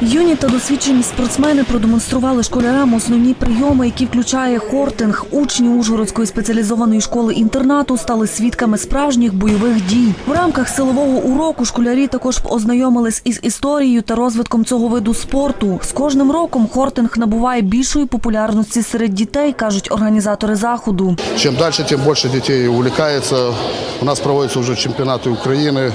Юні та досвідчені спортсмени продемонстрували школярам основні прийоми, які включає хортинг. Учні Ужгородської спеціалізованої школи інтернату стали свідками справжніх бойових дій. В рамках силового уроку школярі також ознайомились із історією та розвитком цього виду спорту. З кожним роком хортинг набуває більшої популярності серед дітей, кажуть організатори заходу. Чем дальше, тем больше детей увлекается. У нас проводятся уже чемпионаты Украины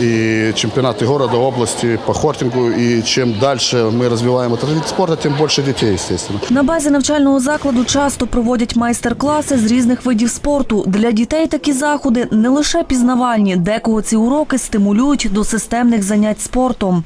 и чемпионаты города, области по хортингу. И чем дальше мы развиваем этот вид спорта, тем больше детей, естественно. На базі навчального закладу часто проводять майстер-класи з різних видів спорту. Для дітей такі заходи не лише пізнавальні, декого ці уроки стимулюють до системних занять спортом.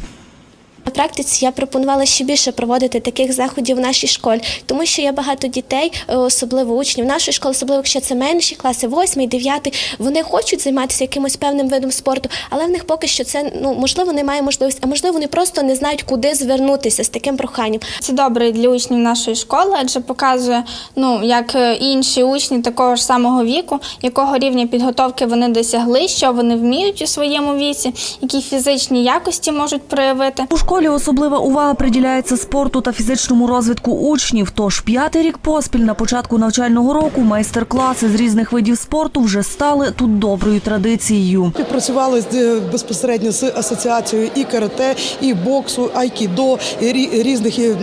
На практиці я пропонувала ще більше проводити таких заходів в нашій школі, тому що є багато дітей, е, особливо учнів нашої школи, особливо якщо це менші класи, 8, 9, вони хочуть займатися якимось певним видом спорту, але в них поки що це ну можливо немає можливості, а можливо вони просто не знають, куди звернутися з таким проханням. Це добре для учнів нашої школи, адже показує, ну як е, інші учні такого ж самого віку, якого рівня підготовки вони досягли, що вони вміють у своєму віці, які фізичні якості можуть проявити. У школі особлива увага приділяється спорту та фізичному розвитку учнів. Тож п'ятий рік поспіль на початку навчального року майстер-класи з різних видів спорту вже стали тут доброю традицією. Працювали е, безпосередньо з асоціацією і карате, і боксу, айкідо, і рі- різних е,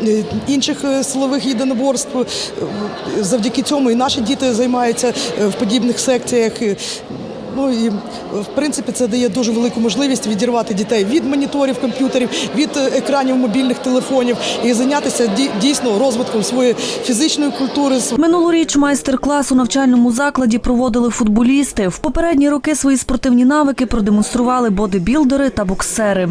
інших е, силових єдиноборств. Завдяки цьому і наші діти займаються в подібних секціях. Ну і в принципі це дає дуже велику можливість відірвати дітей від моніторів комп'ютерів, від е, екранів мобільних телефонів і зайнятися ді- дійсно розвитком своєї фізичної культури, Минулоріч майстер-клас у навчальному закладі проводили футболісти. В попередні роки свої спортивні навики продемонстрували бодибілдери та боксери.